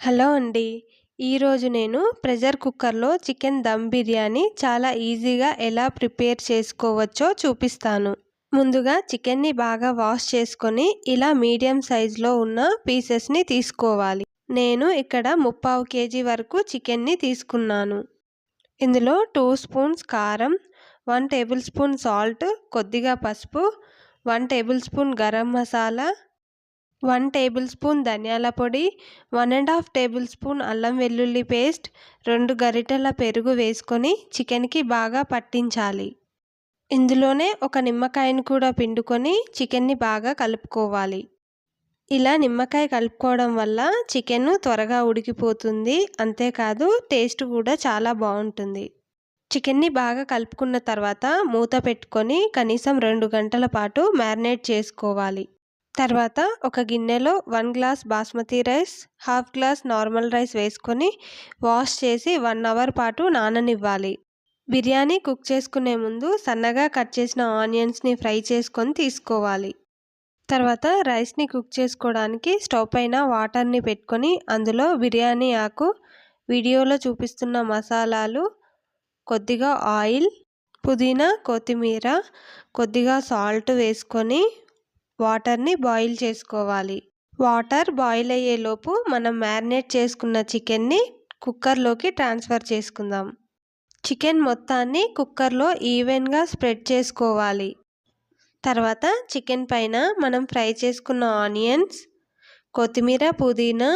Hello అండి. ఈరోజు నేను ప్రెషర్ కుక్కర్లో చికెన్ దమ్ బిర్యానీ చాలా ఈజీగా ఎలా ప్రిపేర్ చేసుకోవచ్చో చూపిస్తాను. ముందుగా చికెన్ని బాగా వాష్ చేసుకొని ఇలా మీడియం సైజులో ఉన్న పీసెస్ని తీసుకోవాలి. నేను ఇక్కడ ముప్పావు కేజీ వరకు చికెన్ని తీసుకున్నాను. ఇందులో టూ స్పూన్స్ కారం వన్ టేబుల్ స్పూన్ సాల్ట్ కొద్దిగా పసుపు one tablespoon garam masala one tablespoon ధనియాల పొడి one and half table spoon అల్లం వెల్లుల్లి పేస్ట్ రెండు గరిటెల పెరుగు వేసుకొని చికెన్కి బాగా పట్టించాలి. ఇందులోనే ఒక నిమ్మకాయను కూడా పిండుకొని చికెన్ని బాగా కలుపుకోవాలి. ఇలా నిమ్మకాయ కలుపుకోవడం వల్ల చికెన్ త్వరగా ఉడికిపోతుంది అంతేకాదు టేస్ట్ కూడా చాలా బాగుంటుంది. చికెన్ని బాగా కలుపుకున్న తర్వాత మూత పెట్టుకొని కనీసం రెండు గంటల పాటు మ్యారినేట్ చేసుకోవాలి. తర్వాత ఒక గిన్నెలో one glass basmati rice half glass normal rice వేసుకొని వాష్ చేసి వన్ అవర్ పాటు నాననివ్వాలి. బిర్యానీ కుక్ చేసుకునే ముందు సన్నగా కట్ చేసిన ఆనియన్స్ని ఫ్రై చేసుకొని తీసుకోవాలి. తర్వాత రైస్ని కుక్ చేసుకోవడానికి స్టవ్ పైన వాటర్ని పెట్టుకొని అందులో బిర్యానీ ఆకు వీడియోలో చూపిస్తున్న మసాలాలు కొద్దిగా ఆయిల్ పుదీనా కొత్తిమీర కొద్దిగా సాల్ట్ వేసుకొని వాటర్ని బాయిల్ చేసుకోవాలి. వాటర్ బాయిల్ అయ్యేలోపు మనం మ్యారినేట్ చేసుకున్న చికెన్ని కుక్కర్లోకి ట్రాన్స్ఫర్ చేసుకుందాం. చికెన్ మొత్తాన్ని కుక్కర్లో ఈవెన్గా స్ప్రెడ్ చేసుకోవాలి. తర్వాత చికెన్ పైన మనం ఫ్రై చేసుకున్న ఆనియన్స్ కొత్తిమీర పుదీనా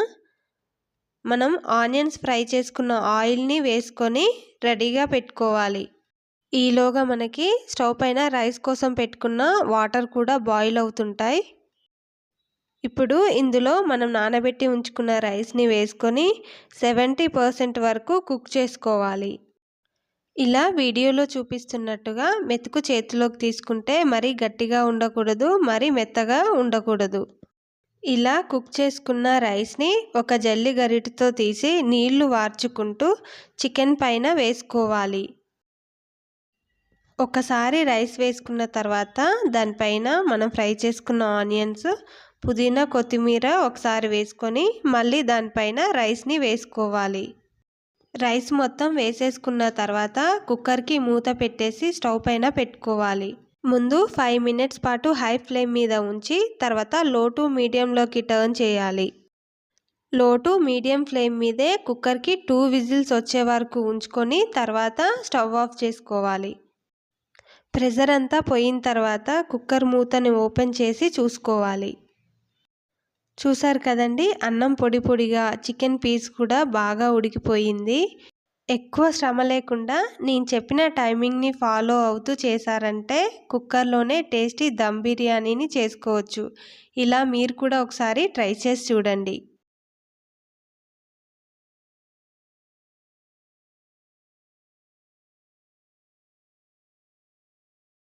మనం ఆనియన్స్ ఫ్రై చేసుకున్న ఆయిల్ని వేసుకొని రెడీగా పెట్టుకోవాలి. ఈలోగా మనకి స్టవ్ పైన రైస్ కోసం పెట్టుకున్న వాటర్ కూడా బాయిల్ అవుతుంటాయి. ఇప్పుడు ఇందులో మనం నానబెట్టి ఉంచుకున్న రైస్ని వేసుకొని సెవెంటీ పర్సెంట్ వరకు కుక్ చేసుకోవాలి. ఇలా వీడియోలో చూపిస్తున్నట్టుగా మెతుకు చేతిలోకి తీసుకుంటే మరీ గట్టిగా ఉండకూడదు మరీ మెత్తగా ఉండకూడదు. ఇలా కుక్ చేసుకున్న రైస్ని ఒక జల్లి గరిటతో తీసి నీళ్ళు వార్చుకుంటూ చికెన్ పైన వేసుకోవాలి. ఒకసారి రైస్ వేసుకున్న తర్వాత దానిపైన మనం ఫ్రై చేసుకున్న ఆనియన్స్ పుదీనా కొత్తిమీర ఒకసారి వేసుకొని మళ్ళీ దానిపైన రైస్ని వేసుకోవాలి. రైస్ మొత్తం వేసేసుకున్న తర్వాత కుక్కర్కి మూత పెట్టేసి స్టవ్ పైన పెట్టుకోవాలి. ముందు ఫైవ్ మినిట్స్ పాటు హై ఫ్లేమ్ మీద ఉంచి తర్వాత లో టు మీడియంలోకి టర్న్ చేయాలి. లో టు మీడియం ఫ్లేమ్ మీదే కుక్కర్కి టూ విజిల్స్ వచ్చే వరకు ఉంచుకొని తర్వాత స్టవ్ ఆఫ్ చేసుకోవాలి. ప్రెజర్ అంతా పోయిన తర్వాత కుక్కర్ మూతని ఓపెన్ చేసి చూసుకోవాలి. చూసారు కదండి అన్నం పొడి పొడిగా చికెన్ పీస్ కూడా బాగా ఉడికిపోయింది. ఎక్కువ శ్రమ లేకుండా నేను చెప్పిన టైమింగ్ని ఫాలో అవుతూ చేశారంటే కుక్కర్లోనే టేస్టీ దమ్ బిర్యానీని చేసుకోవచ్చు. ఇలా మీరు కూడా ఒకసారి ట్రై చేసి చూడండి.